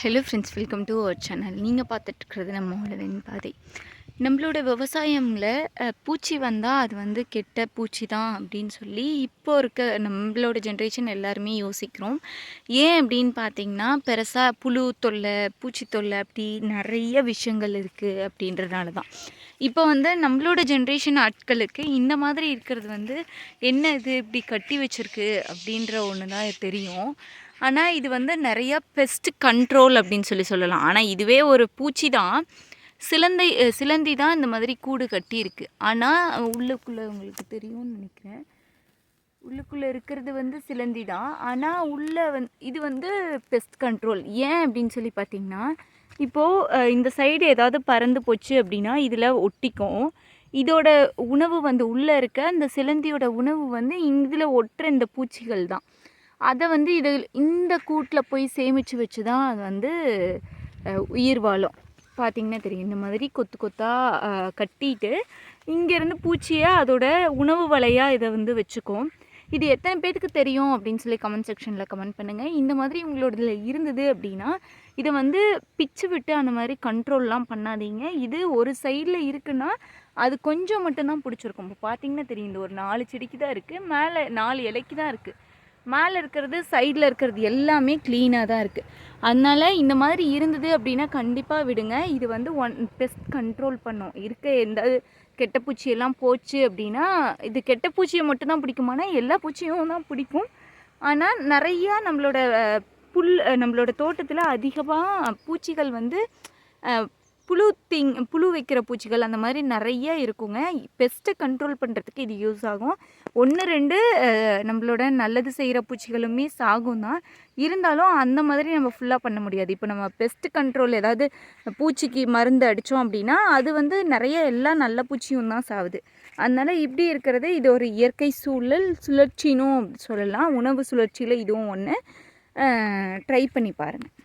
Hello friends welcome to our channel நீங்கள் பார்த்துட்ருக்கிறது நம்மளோட வெண்பாதை நம்மளோட விவசாயமில் பூச்சி வந்தால் அது வந்து கெட்ட பூச்சி தான் அப்படின்னு சொல்லி இப்போ இருக்க நம்மளோட ஜென்ரேஷன் எல்லாருமே யோசிக்கிறோம். ஏன் அப்படின்னு பார்த்தீங்கன்னா பெருசாக புழு தொல்லை பூச்சி தொல்லை அப்படி நிறைய விஷயங்கள் இருக்குது அப்படின்றதுனால தான். இப்போ வந்து நம்மளோட ஜென்ரேஷன் ஆட்களுக்கு இந்த மாதிரி இருக்கிறது வந்து என்ன இது இப்படி கட்டி வச்சிருக்கு அப்படின்ற ஒன்று தான் தெரியும். ஆனால் இது வந்து நிறைய பெஸ்ட் கண்ட்ரோல் அப்படின்னு சொல்லி சொல்லலாம். ஆனால் இதுவே ஒரு பூச்சி தான். சிலந்தை சிலந்தி தான் இந்த மாதிரி கூடு கட்டியிருக்கு ஆனால் உள்ளுக்குள்ளே உங்களுக்கு தெரியும்னு நினைக்கிறேன். உள்ளுக்குள்ளே இருக்கிறது வந்து சிலந்தி தான். ஆனால் உள்ளே வந் இது வந்து பெஸ்ட் கண்ட்ரோல் ஏன் அப்படின்னு சொல்லி பார்த்தீங்கன்னா இப்போது இந்த சைடு ஏதாவது பறந்து போச்சு அப்படின்னா இதில் ஒட்டிக்கும். இதோட உணவு வந்து உள்ளே இருக்க அந்த சிலந்தியோட உணவு வந்து இதில் ஒட்டுற இந்த பூச்சிகள் தான். அதை வந்து இது இந்த கூட்டில் போய் சேமித்து வச்சு தான் அது வந்து உயிர் வாழும். பார்த்தீங்கன்னா தெரியும். இந்த மாதிரி கொத்து கொத்தாக கட்டிட்டு இங்கேருந்து பூச்சியை அதோட உணவு வலையாக இதை வந்து வச்சுக்கும். இது எத்தனை பேத்துக்கு தெரியும் அப்படின்னு சொல்லி கமெண்ட் செக்ஷனில் கமெண்ட் பண்ணுங்கள் இந்த மாதிரி உங்களோடதுல இருந்தது அப்படின்னா இதை வந்து பிச்சு விட்டு அந்த மாதிரி கண்ட்ரோல்லாம் பண்ணாதீங்க. இது ஒரு சைடில் இருக்குன்னா அது கொஞ்சம் மட்டும்தான் பிடிச்சிருக்கும். இப்போ பார்த்தீங்கன்னா தெரியும். இந்த ஒரு நாலு செடிக்கு தான் இருக்குது மேலே நாலு இலைக்கு தான் இருக்குது மேலே இருக்கிறது சைடில் இருக்கிறது எல்லாமே க்ளீனாக தான் இருக்குது அதனால் இந்த மாதிரி இருந்தது அப்படின்னா கண்டிப்பாக விடுங்க. இது வந்து ஒன் பெஸ்ட் கண்ட்ரோல் பண்ணும். இருக்க எந்த கெட்ட பூச்சியெல்லாம் போச்சு அப்படின்னா இது கெட்ட பூச்சியை மட்டும்தான் பிடிக்குமானா எல்லா பூச்சியும் தான் பிடிக்கும். ஆனால் நிறையா நம்மளோட புல் நம்மளோட தோட்டத்தில் அதிகமாக பூச்சிகள் வந்து புழு திங் புழு வைக்கிற பூச்சிகள் அந்த மாதிரி நிறைய இருக்குங்க. பெஸ்ட்டை கண்ட்ரோல் பண்ணுறதுக்கு இது யூஸ் ஆகும். ஒன்று ரெண்டு நம்மளோட நல்லது செய்கிற பூச்சிகளுமே சாகும் தான். இருந்தாலும் அந்த மாதிரி நம்ம ஃபுல்லாக பண்ண முடியாது. இப்போ நம்ம பெஸ்ட் கண்ட்ரோல் ஏதாவது பூச்சிக்கு மருந்து அடித்தோம் அப்படின்னா அது வந்து நிறைய எல்லா நல்ல பூச்சியும் தான் சாகுது அதனால் இப்படி இருக்கிறது இது ஒரு இயற்கை சூழல் சுழற்சினும் சொல்லலாம். உணவு சுழற்சியில் இதுவும் ஒன்று ட்ரை பண்ணி பாருங்கள்